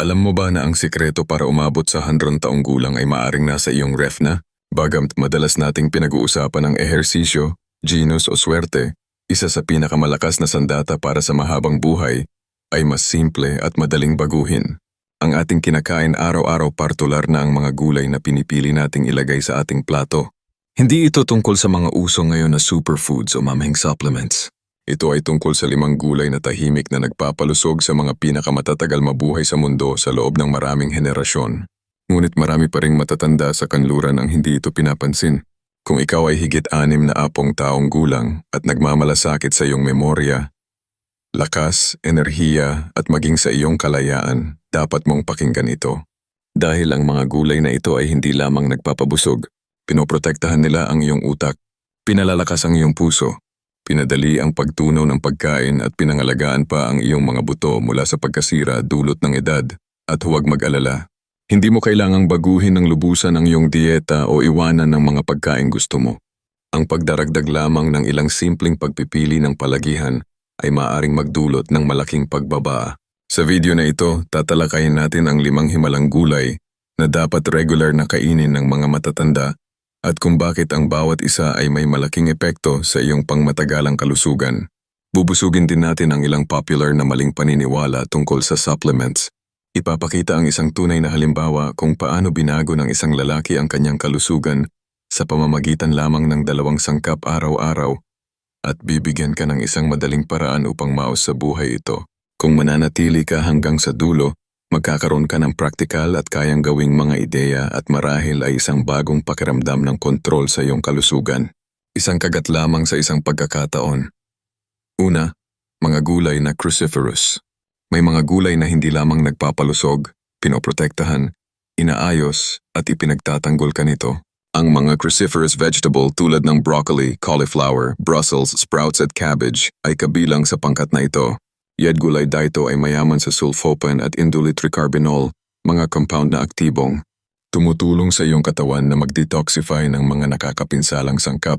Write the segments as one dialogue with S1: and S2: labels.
S1: Alam mo ba na ang sikreto para umabot sa 100 taong gulang ay maaring nasa iyong ref na? Bagamt madalas nating pinag-uusapan ang ehersisyo, genus o swerte, isa sa pinakamalakas na sandata para sa mahabang buhay ay mas simple at madaling baguhin. Ang ating kinakain araw-araw partular na ang mga gulay na pinipili nating ilagay sa ating plato. Hindi ito tungkol sa mga uso ngayon na superfoods o mamahing supplements. Ito ay tungkol sa limang gulay na tahimik na nagpapalusog sa mga pinakamatatagal mabuhay sa mundo sa loob ng maraming henerasyon. Ngunit marami pa ring matatanda sa kanluran ang hindi ito pinapansin. Kung ikaw ay higit anim na apong taong gulang at nagmamalasakit sa iyong memorya, lakas, enerhiya at maging sa iyong kalayaan, dapat mong pakinggan ito. Dahil ang mga gulay na ito ay hindi lamang nagpapabusog, pinoprotektahan nila ang iyong utak, pinalalakas ang iyong puso, Pinadali ang pagtunaw ng pagkain at pinangalagaan pa ang iyong mga buto mula sa pagkasira dulot ng edad. At huwag mag-alala. Hindi mo kailangang baguhin ng lubusan ang iyong dieta o iwanan ng mga pagkain gusto mo. Ang pagdaragdag lamang ng ilang simpleng pagpipili ng palagihan ay maaring magdulot ng malaking pagbaba. Sa video na ito, tatalakayin natin ang limang himalang gulay na dapat regular na kainin ng mga matatanda at kung bakit ang bawat isa ay may malaking epekto sa iyong pangmatagalang kalusugan. Bubusugin din natin ang ilang popular na maling paniniwala tungkol sa supplements. Ipapakita ang isang tunay na halimbawa kung paano binago ng isang lalaki ang kanyang kalusugan sa pamamagitan lamang ng dalawang sangkap araw-araw at bibigyan ka ng isang madaling paraan upang maos sa buhay ito. Kung mananatili ka hanggang sa dulo, Magkakaroon ka ng praktikal at kayang gawing mga ideya at marahil ay isang bagong pakiramdam ng kontrol sa iyong kalusugan. Isang kagat lamang sa isang pagkakataon. Una, mga gulay na cruciferous. May mga gulay na hindi lamang nagpapalusog, pinoprotektahan, inaayos at ipinagtatanggol ka nito. Ang mga cruciferous vegetable tulad ng broccoli, cauliflower, Brussels sprouts at cabbage ay kabilang sa pangkat na ito. Yet gulay daito ay mayaman sa sulfopen at indolite tricarbinol, mga compound na aktibong. Tumutulong sa iyong katawan na mag-detoxify ng mga nakakapinsalang sangkap,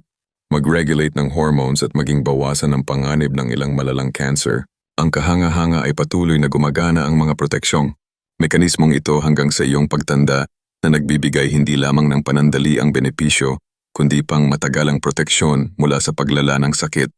S1: mag-regulate ng hormones at maging bawasan ng panganib ng ilang malalang cancer. Ang kahanga-hanga ay patuloy na gumagana ang mga proteksyong. Mekanismong ito hanggang sa iyong pagtanda na nagbibigay hindi lamang ng panandali ang benepisyo, kundi pang matagalang proteksyon mula sa paglala ng sakit.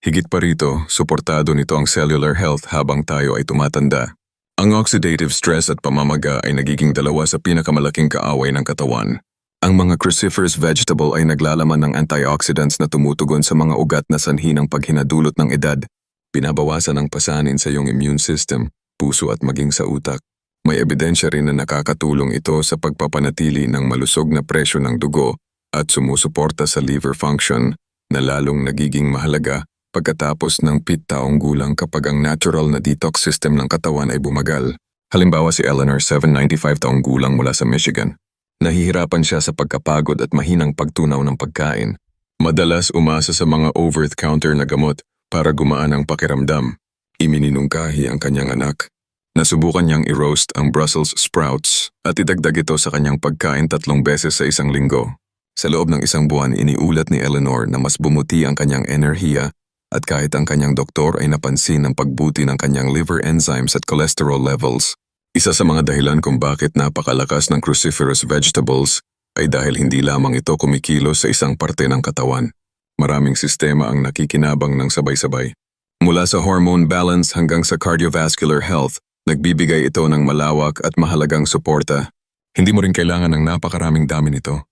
S1: Higit pa rito, suportado nito ang cellular health habang tayo ay tumatanda. Ang oxidative stress at pamamaga ay nagiging dalawa sa pinakamalaking kaaway ng katawan. Ang mga cruciferous vegetable ay naglalaman ng antioxidants na tumutugon sa mga ugat na sanhi ng paghinadulot ng edad. Binabawasan ang pasanin sa iyong immune system, puso at maging sa utak. May ebidensya rin na nakakatulong ito sa pagpapanatili ng malusog na presyo ng dugo at sumusuporta sa liver function na lalong nagiging mahalaga pagkatapos ng pit taong gulang kapag ang natural na detox system ng katawan ay bumagal. Halimbawa si Eleanor, 795 taong gulang mula sa Michigan. Nahihirapan siya sa pagkapagod at mahinang pagtunaw ng pagkain. Madalas umasa sa mga over-the-counter na gamot para gumaan ang pakiramdam. Imininungkahi ang kanyang anak. Nasubukan niyang i-roast ang Brussels sprouts at idagdag ito sa kanyang pagkain tatlong beses sa isang linggo. Sa loob ng isang buwan, iniulat ni Eleanor na mas bumuti ang kanyang enerhiya at kahit ang kanyang doktor ay napansin ang pagbuti ng kanyang liver enzymes at cholesterol levels. Isa sa mga dahilan kung bakit napakalakas ng cruciferous vegetables ay dahil hindi lamang ito kumikilos sa isang parte ng katawan. Maraming sistema ang nakikinabang ng sabay-sabay. Mula sa hormone balance hanggang sa cardiovascular health, nagbibigay ito ng malawak at mahalagang suporta. Hindi mo rin kailangan ng napakaraming dami nito.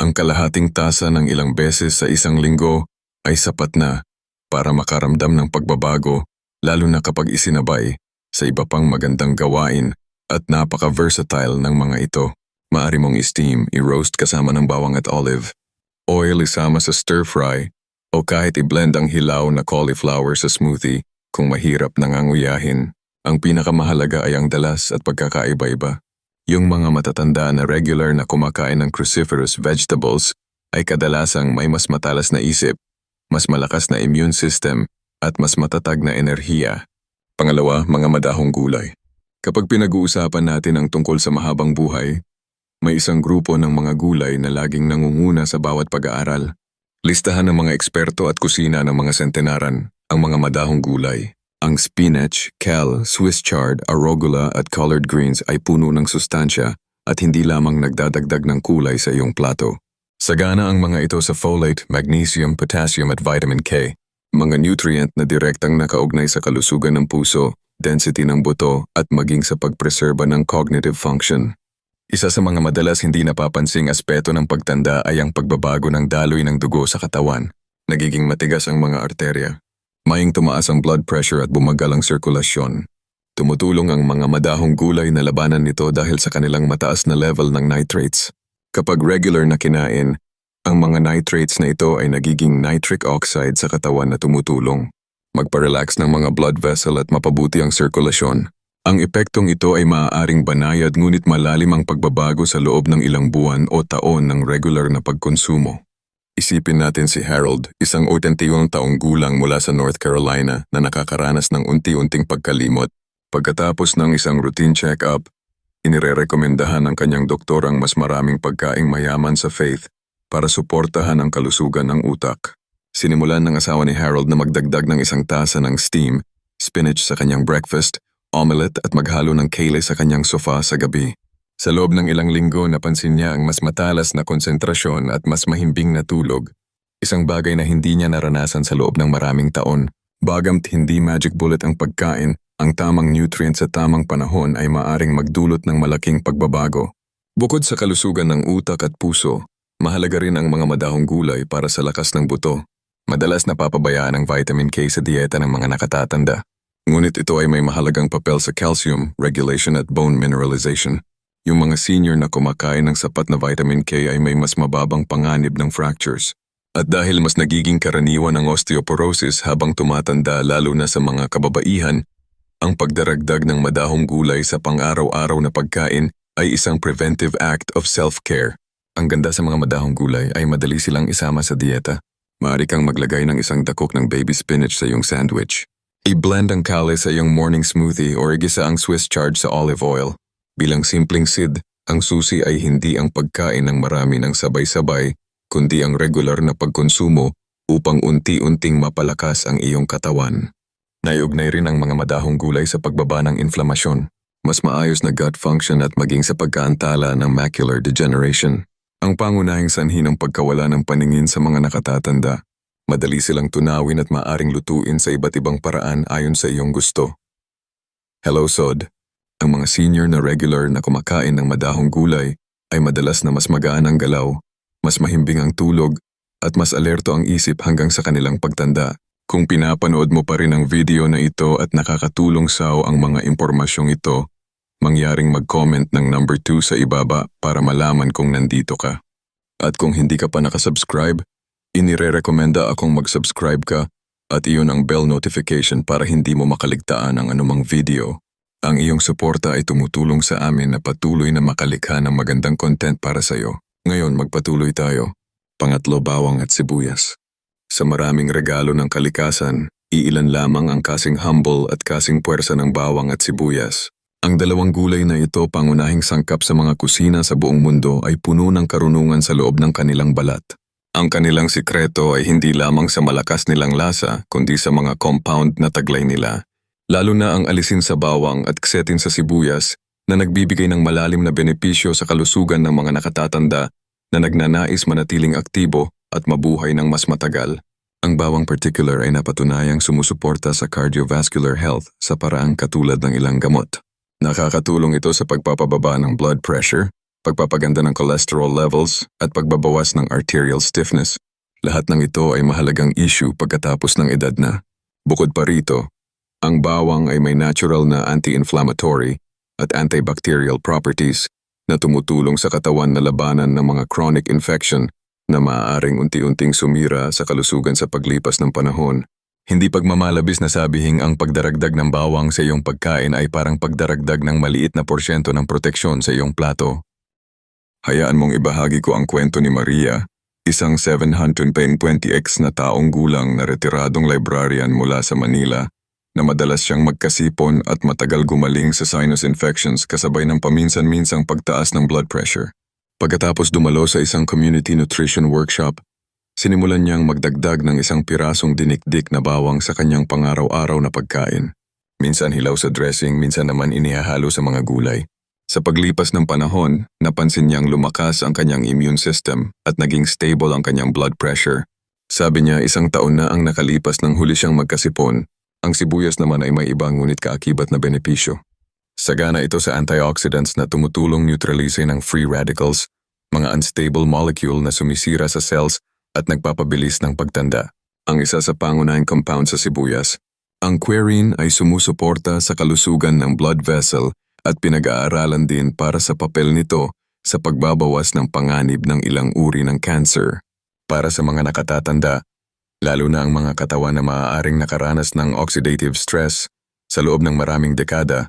S1: Ang kalahating tasa ng ilang beses sa isang linggo ay sapat na para makaramdam ng pagbabago lalo na kapag isinabay sa iba pang magandang gawain at napaka-versatile ng mga ito. Maari mong steam, i-roast kasama ng bawang at olive, oil isama sa stir-fry, o kahit i-blend ang hilaw na cauliflower sa smoothie kung mahirap nanganguyahin. Ang pinakamahalaga ay ang dalas at pagkakaiba-iba. Yung mga matatanda na regular na kumakain ng cruciferous vegetables ay kadalasang may mas matalas na isip mas malakas na immune system, at mas matatag na enerhiya. Pangalawa, mga madahong gulay. Kapag pinag-uusapan natin ang tungkol sa mahabang buhay, may isang grupo ng mga gulay na laging nangunguna sa bawat pag-aaral. Listahan ng mga eksperto at kusina ng mga sentenaran, ang mga madahong gulay. Ang spinach, kale, Swiss chard, arugula at collard greens ay puno ng sustansya at hindi lamang nagdadagdag ng kulay sa iyong plato. Sagana ang mga ito sa folate, magnesium, potassium at vitamin K, mga nutrient na direktang nakaugnay sa kalusugan ng puso, density ng buto at maging sa pagpreserba ng cognitive function. Isa sa mga madalas hindi napapansing aspeto ng pagtanda ay ang pagbabago ng daloy ng dugo sa katawan. Nagiging matigas ang mga arterya. Maying tumaas ang blood pressure at bumagal ang sirkulasyon. Tumutulong ang mga madahong gulay na labanan nito dahil sa kanilang mataas na level ng nitrates. Kapag regular na kinain, ang mga nitrates na ito ay nagiging nitric oxide sa katawan na tumutulong. Magparelax ng mga blood vessel at mapabuti ang sirkulasyon. Ang epektong ito ay maaaring banayad ngunit malalim ang pagbabago sa loob ng ilang buwan o taon ng regular na pagkonsumo. Isipin natin si Harold, isang 81 taong gulang mula sa North Carolina na nakakaranas ng unti-unting pagkalimot. Pagkatapos ng isang routine check-up, inirerekomendahan ng kanyang doktor ang mas maraming pagkaing mayaman sa faith para suportahan ang kalusugan ng utak. Sinimulan ng asawa ni Harold na magdagdag ng isang tasa ng steam, spinach sa kanyang breakfast, omelette at maghalo ng kale sa kanyang sofa sa gabi. Sa loob ng ilang linggo napansin niya ang mas matalas na konsentrasyon at mas mahimbing na tulog. Isang bagay na hindi niya naranasan sa loob ng maraming taon. Bagamt hindi magic bullet ang pagkain, ang tamang nutrients sa tamang panahon ay maaring magdulot ng malaking pagbabago. Bukod sa kalusugan ng utak at puso, mahalaga rin ang mga madahong gulay para sa lakas ng buto. Madalas napapabayaan ang vitamin K sa dieta ng mga nakatatanda. Ngunit ito ay may mahalagang papel sa calcium, regulation at bone mineralization. Yung mga senior na kumakain ng sapat na vitamin K ay may mas mababang panganib ng fractures. At dahil mas nagiging karaniwan ang osteoporosis habang tumatanda lalo na sa mga kababaihan, ang pagdaragdag ng madahong gulay sa pang-araw-araw na pagkain ay isang preventive act of self-care. Ang ganda sa mga madahong gulay ay madali silang isama sa dieta. Maaari kang maglagay ng isang dakok ng baby spinach sa iyong sandwich. I-blend ang kale sa iyong morning smoothie o igisa ang Swiss chard sa olive oil. Bilang simpleng sid, ang susi ay hindi ang pagkain ng marami ng sabay-sabay, kundi ang regular na pagkonsumo upang unti-unting mapalakas ang iyong katawan. Naiugnay rin ang mga madahong gulay sa pagbaba ng inflamasyon, mas maayos na gut function at maging sa pagkaantala ng macular degeneration. Ang pangunahing sanhi ng pagkawala ng paningin sa mga nakatatanda, madali silang tunawin at maaring lutuin sa iba't ibang paraan ayon sa iyong gusto. Hello Sod, ang mga senior na regular na kumakain ng madahong gulay ay madalas na mas magaan ang galaw, mas mahimbing ang tulog, at mas alerto ang isip hanggang sa kanilang pagtanda. Kung pinapanood mo pa rin ang video na ito at nakakatulong sa ang mga impormasyong ito, mangyaring mag-comment ng number 2 sa ibaba para malaman kung nandito ka. At kung hindi ka pa nakasubscribe, inire-recommenda akong mag-subscribe ka at iyon ang bell notification para hindi mo makaligtaan ang anumang video. Ang iyong suporta ay tumutulong sa amin na patuloy na makalikha ng magandang content para sa iyo. Ngayon magpatuloy tayo. Pangatlo bawang at sibuyas. Sa maraming regalo ng kalikasan, iilan lamang ang kasing humble at kasing puwersa ng bawang at sibuyas. Ang dalawang gulay na ito pangunahing sangkap sa mga kusina sa buong mundo ay puno ng karunungan sa loob ng kanilang balat. Ang kanilang sikreto ay hindi lamang sa malakas nilang lasa, kundi sa mga compound na taglay nila lalo na ang alisin sa bawang at ksetin sa sibuyas na nagbibigay ng malalim na benepisyo sa kalusugan ng mga nakatatanda na nagnanais manatiling aktibo at mabuhay ng mas matagal. Ang bawang particular ay napatunayang sumusuporta sa cardiovascular health sa paraang katulad ng ilang gamot. Nakakatulong ito sa pagpapababa ng blood pressure, pagpapaganda ng cholesterol levels, at pagbabawas ng arterial stiffness. Lahat ng ito ay mahalagang issue pagkatapos ng edad na. Bukod pa rito, ang bawang ay may natural na anti-inflammatory at antibacterial properties na tumutulong sa katawan na labanan ng mga chronic infection na maaaring unti-unting sumira sa kalusugan sa paglipas ng panahon. Hindi pagmamalabis na sabihing ang pagdaragdag ng bawang sa iyong pagkain ay parang pagdaragdag ng maliit na porsyento ng proteksyon sa iyong plato. Hayaan mong ibahagi ko ang kwento ni Maria, isang 720x na taong gulang na retiradong librarian mula sa Manila na madalas siyang magkasipon at matagal gumaling sa sinus infections kasabay ng paminsan-minsang pagtaas ng blood pressure. Pagkatapos dumalo sa isang community nutrition workshop, sinimulan niyang magdagdag ng isang pirasong dinikdik na bawang sa kanyang pangaraw-araw na pagkain. Minsan hilaw sa dressing, minsan naman inihahalo sa mga gulay. Sa paglipas ng panahon, napansin niyang lumakas ang kanyang immune system at naging stable ang kanyang blood pressure. Sabi niya isang taon na ang nakalipas nang huli siyang magkasipon. Ang sibuyas naman ay may ibang ngunit kaakibat na benepisyo. Sagana ito sa antioxidants na tumutulong neutralize ng free radicals, mga unstable molecule na sumisira sa cells at nagpapabilis ng pagtanda. Ang isa sa pangunahing compound sa sibuyas. Ang querine ay sumusuporta sa kalusugan ng blood vessel at pinag-aaralan din para sa papel nito sa pagbabawas ng panganib ng ilang uri ng cancer. Para sa mga nakatatanda, lalo na ang mga katawan na maaaring nakaranas ng oxidative stress sa loob ng maraming dekada,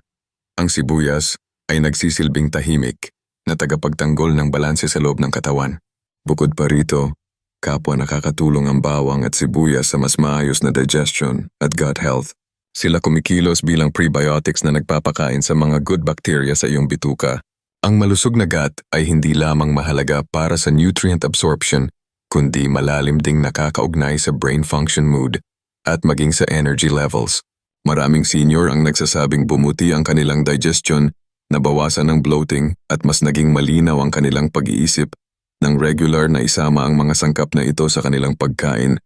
S1: ang sibuyas ay nagsisilbing tahimik na tagapagtanggol ng balanse sa loob ng katawan. Bukod pa rito, kapwa nakakatulong ang bawang at sibuyas sa mas maayos na digestion at gut health. Sila kumikilos bilang prebiotics na nagpapakain sa mga good bacteria sa iyong bituka. Ang malusog na gut ay hindi lamang mahalaga para sa nutrient absorption, kundi malalim ding nakakaugnay sa brain function mood at maging sa energy levels. Maraming senior ang nagsasabing bumuti ang kanilang digestion, nabawasan ng bloating at mas naging malinaw ang kanilang pag-iisip nang regular na isama ang mga sangkap na ito sa kanilang pagkain.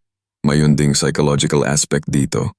S1: Mayon ding psychological aspect dito.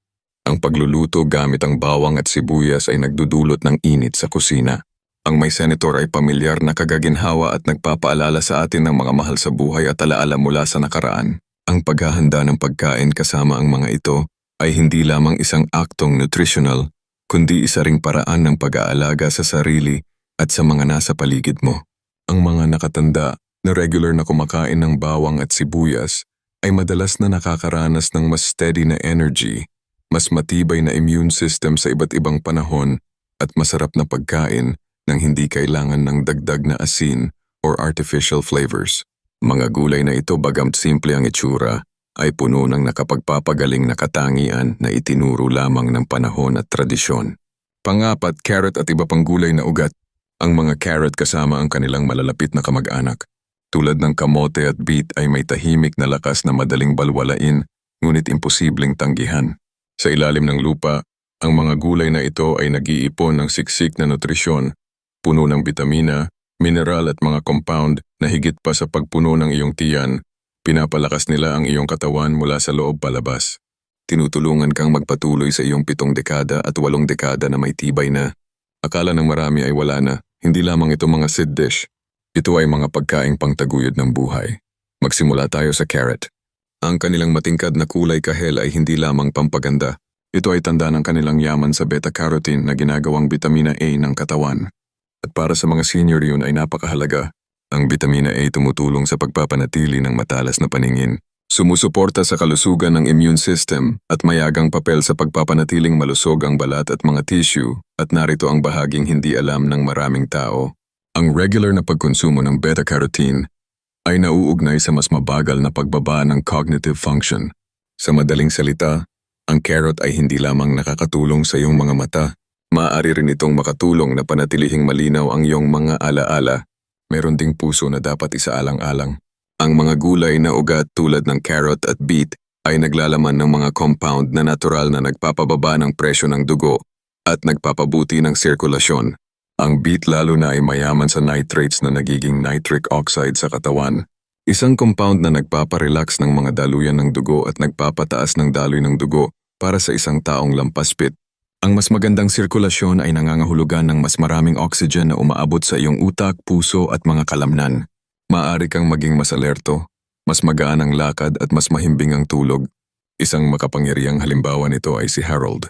S1: Ang pagluluto gamit ang bawang at sibuyas ay nagdudulot ng init sa kusina. Ang may senator ay pamilyar na kagaginhawa at nagpapaalala sa atin ng mga mahal sa buhay at alaala mula sa nakaraan. Ang paghahanda ng pagkain kasama ang mga ito ay hindi lamang isang aktong nutritional, kundi isa ring paraan ng pag-aalaga sa sarili at sa mga nasa paligid mo. Ang mga nakatanda na regular na kumakain ng bawang at sibuyas ay madalas na nakakaranas ng mas steady na energy, mas matibay na immune system sa iba't ibang panahon at masarap na pagkain nang hindi kailangan ng dagdag na asin or artificial flavors. Mga gulay na ito bagamt simple ang itsura ay puno ng nakapagpapagaling na katangian na itinuro lamang ng panahon at tradisyon. Pangapat, carrot at iba pang gulay na ugat. Ang mga carrot kasama ang kanilang malalapit na kamag-anak. Tulad ng kamote at beet ay may tahimik na lakas na madaling balwalain, ngunit imposibleng tanggihan. Sa ilalim ng lupa, ang mga gulay na ito ay nag-iipon ng siksik na nutrisyon, puno ng bitamina, mineral at mga compound na higit pa sa pagpuno ng iyong tiyan Pinapalakas nila ang iyong katawan mula sa loob palabas. Tinutulungan kang magpatuloy sa iyong pitong dekada at walong dekada na may tibay na. Akala ng marami ay wala na, hindi lamang ito mga seed dish. Ito ay mga pagkaing pangtaguyod ng buhay. Magsimula tayo sa carrot. Ang kanilang matingkad na kulay kahel ay hindi lamang pampaganda. Ito ay tanda ng kanilang yaman sa beta-carotene na ginagawang vitamina A ng katawan. At para sa mga senior yun ay napakahalaga ang vitamina A tumutulong sa pagpapanatili ng matalas na paningin. Sumusuporta sa kalusugan ng immune system at mayagang papel sa pagpapanatiling malusog ang balat at mga tissue at narito ang bahaging hindi alam ng maraming tao. Ang regular na pagkonsumo ng beta-carotene ay nauugnay sa mas mabagal na pagbaba ng cognitive function. Sa madaling salita, ang carrot ay hindi lamang nakakatulong sa iyong mga mata, maaari rin itong makatulong na panatilihing malinaw ang iyong mga alaala meron ding puso na dapat isaalang-alang. Ang mga gulay na ugat tulad ng carrot at beet ay naglalaman ng mga compound na natural na nagpapababa ng presyo ng dugo at nagpapabuti ng sirkulasyon. Ang beet lalo na ay mayaman sa nitrates na nagiging nitric oxide sa katawan. Isang compound na nagpaparelax ng mga daluyan ng dugo at nagpapataas ng daloy ng dugo para sa isang taong lampaspit ang mas magandang sirkulasyon ay nangangahulugan ng mas maraming oxygen na umaabot sa iyong utak, puso at mga kalamnan. Maaari kang maging mas alerto, mas magaan ang lakad at mas mahimbing ang tulog. Isang makapangyarihang halimbawa nito ay si Harold.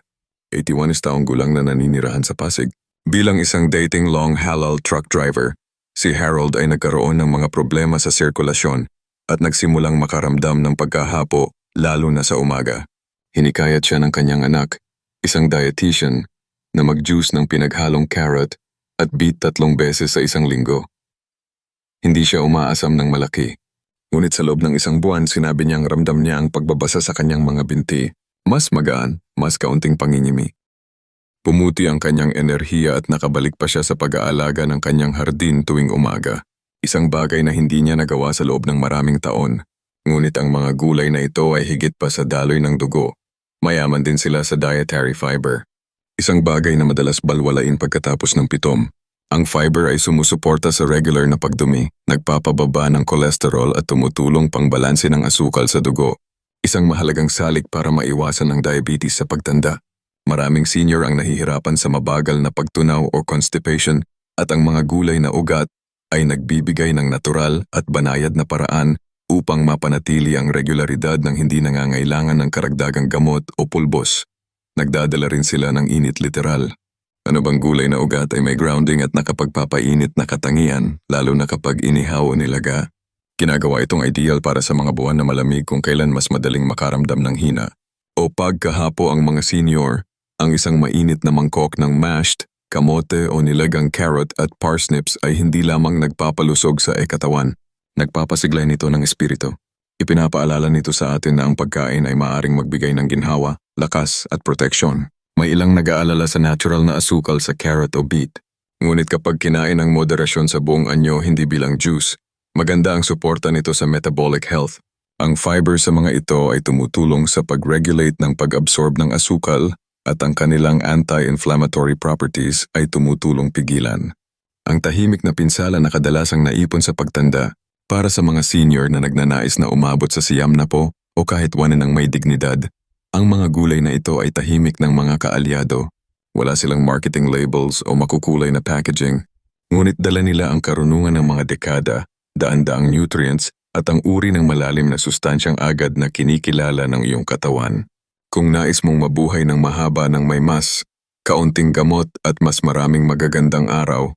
S1: 81 is taong gulang na naninirahan sa Pasig. Bilang isang dating long halal truck driver, si Harold ay nagkaroon ng mga problema sa sirkulasyon at nagsimulang makaramdam ng pagkahapo lalo na sa umaga. Hinikayat siya ng kanyang anak isang dietitian na mag-juice ng pinaghalong carrot at beet tatlong beses sa isang linggo. Hindi siya umaasam ng malaki. Ngunit sa loob ng isang buwan sinabi niyang ramdam niya ang pagbabasa sa kanyang mga binti, mas magaan, mas kaunting pangingimi. Pumuti ang kanyang enerhiya at nakabalik pa siya sa pag-aalaga ng kanyang hardin tuwing umaga. Isang bagay na hindi niya nagawa sa loob ng maraming taon. Ngunit ang mga gulay na ito ay higit pa sa daloy ng dugo Mayaman din sila sa dietary fiber. isang bagay na madalas balwalain pagkatapos ng pitom. Ang fiber ay sumusuporta sa regular na pagdumi, nagpapababa ng kolesterol at tumutulong pangbalanse ng asukal sa dugo. Isang mahalagang salik para maiwasan ang diabetes sa pagtanda. Maraming senior ang nahihirapan sa mabagal na pagtunaw o constipation at ang mga gulay na ugat ay nagbibigay ng natural at banayad na paraan upang mapanatili ang regularidad ng hindi nangangailangan ng karagdagang gamot o pulbos. Nagdadala rin sila ng init literal. Ano bang gulay na ugat ay may grounding at nakapagpapainit na katangian, lalo na kapag inihaw o nilaga. Ginagawa itong ideal para sa mga buwan na malamig kung kailan mas madaling makaramdam ng hina. O pagkahapo ang mga senior, ang isang mainit na mangkok ng mashed, kamote o nilagang carrot at parsnips ay hindi lamang nagpapalusog sa ekatawan, nagpapasiglay nito ng espiritu. Ipinapaalala nito sa atin na ang pagkain ay maaring magbigay ng ginhawa, lakas at proteksyon. May ilang nag-aalala sa natural na asukal sa carrot o beet. Ngunit kapag kinain ng moderasyon sa buong anyo hindi bilang juice, maganda ang suporta nito sa metabolic health. Ang fiber sa mga ito ay tumutulong sa pag-regulate ng pag-absorb ng asukal at ang kanilang anti-inflammatory properties ay tumutulong pigilan. Ang tahimik na pinsala na kadalasang naipon sa pagtanda para sa mga senior na nagnanais na umabot sa siyam na po o kahit wanan ng may dignidad, ang mga gulay na ito ay tahimik ng mga kaalyado. Wala silang marketing labels o makukulay na packaging, ngunit dala nila ang karunungan ng mga dekada, daan-daang nutrients at ang uri ng malalim na sustansyang agad na kinikilala ng iyong katawan. Kung nais mong mabuhay ng mahaba ng may mas, kaunting gamot at mas maraming magagandang araw,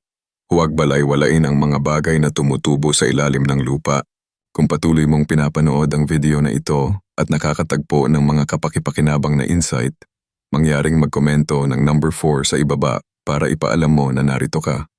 S1: huwag balay-walain ang mga bagay na tumutubo sa ilalim ng lupa. Kung patuloy mong pinapanood ang video na ito at nakakatagpo ng mga kapakipakinabang na insight, mangyaring magkomento ng number 4 sa ibaba para ipaalam mo na narito ka.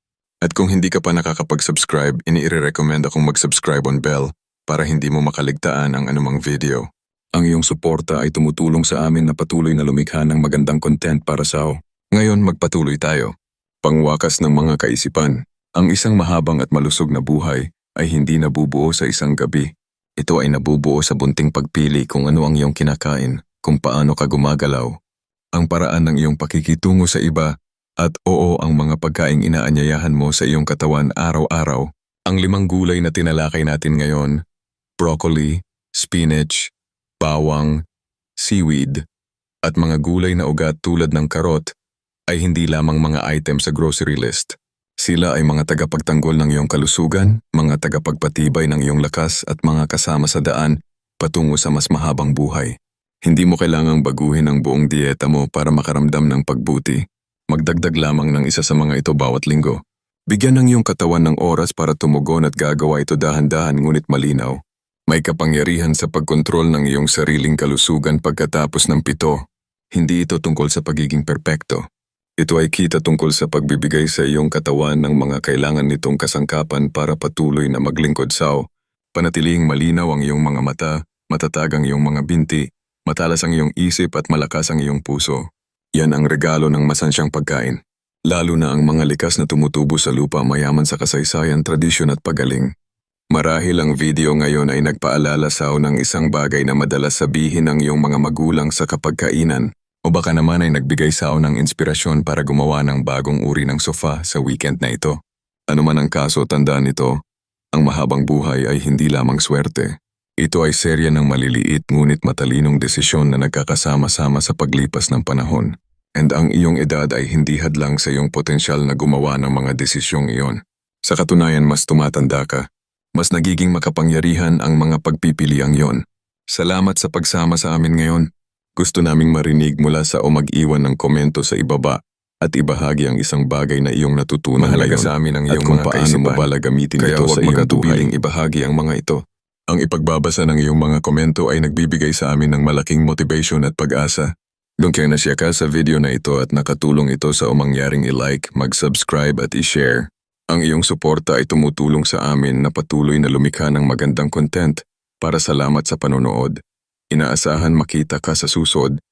S1: At kung hindi ka pa nakakapag-subscribe, iniire-recommend akong mag-subscribe on bell para hindi mo makaligtaan ang anumang video. Ang iyong suporta ay tumutulong sa amin na patuloy na lumikha ng magandang content para sa Ngayon magpatuloy tayo. Pangwakas ng mga kaisipan, ang isang mahabang at malusog na buhay ay hindi nabubuo sa isang gabi. Ito ay nabubuo sa bunting pagpili kung ano ang iyong kinakain, kung paano ka gumagalaw, ang paraan ng iyong pakikitungo sa iba, at oo ang mga pagkaing inaanyayahan mo sa iyong katawan araw-araw. Ang limang gulay na tinalakay natin ngayon, broccoli, spinach, bawang, seaweed, at mga gulay na ugat tulad ng karot, ay hindi lamang mga item sa grocery list. Sila ay mga tagapagtanggol ng iyong kalusugan, mga tagapagpatibay ng iyong lakas at mga kasama sa daan patungo sa mas mahabang buhay. Hindi mo kailangang baguhin ang buong dieta mo para makaramdam ng pagbuti. Magdagdag lamang ng isa sa mga ito bawat linggo. Bigyan ng iyong katawan ng oras para tumugon at gagawa ito dahan-dahan ngunit malinaw. May kapangyarihan sa pagkontrol ng iyong sariling kalusugan pagkatapos ng pito. Hindi ito tungkol sa pagiging perpekto. Ito ay kita tungkol sa pagbibigay sa iyong katawan ng mga kailangan nitong kasangkapan para patuloy na maglingkod sa Panatiling malinaw ang iyong mga mata, matatag ang iyong mga binti, matalas ang iyong isip at malakas ang iyong puso. Yan ang regalo ng masansyang pagkain. Lalo na ang mga likas na tumutubo sa lupa mayaman sa kasaysayan, tradisyon at pagaling. Marahil ang video ngayon ay nagpaalala sa ng isang bagay na madalas sabihin ng iyong mga magulang sa kapagkainan o baka naman ay nagbigay sa ng inspirasyon para gumawa ng bagong uri ng sofa sa weekend na ito. Ano man ang kaso, tandaan nito, ang mahabang buhay ay hindi lamang swerte. Ito ay serya ng maliliit ngunit matalinong desisyon na nagkakasama-sama sa paglipas ng panahon. And ang iyong edad ay hindi hadlang sa iyong potensyal na gumawa ng mga desisyong iyon. Sa katunayan mas tumatanda ka, mas nagiging makapangyarihan ang mga pagpipiliang iyon. Salamat sa pagsama sa amin ngayon. Gusto naming marinig mula sa o mag-iwan ng komento sa ibaba at ibahagi ang isang bagay na iyong natutunan
S2: Mahalaga
S1: ngayon
S2: sa amin ang
S1: at
S2: iyong
S1: kung
S2: mga
S1: paano mo
S2: kaisipan.
S1: bala gamitin
S2: Kaya
S1: ito sa iyong
S2: magatubiling
S1: buhay. ibahagi ang mga ito. Ang ipagbabasa ng iyong mga komento ay nagbibigay sa amin ng malaking motivation at pag-asa. Kung kaya nasya ka sa video na ito at nakatulong ito sa umangyaring i-like, mag-subscribe at i-share, ang iyong suporta ay tumutulong sa amin na patuloy na lumikha ng magandang content para salamat sa panonood. Inaasahan makita ka sa susod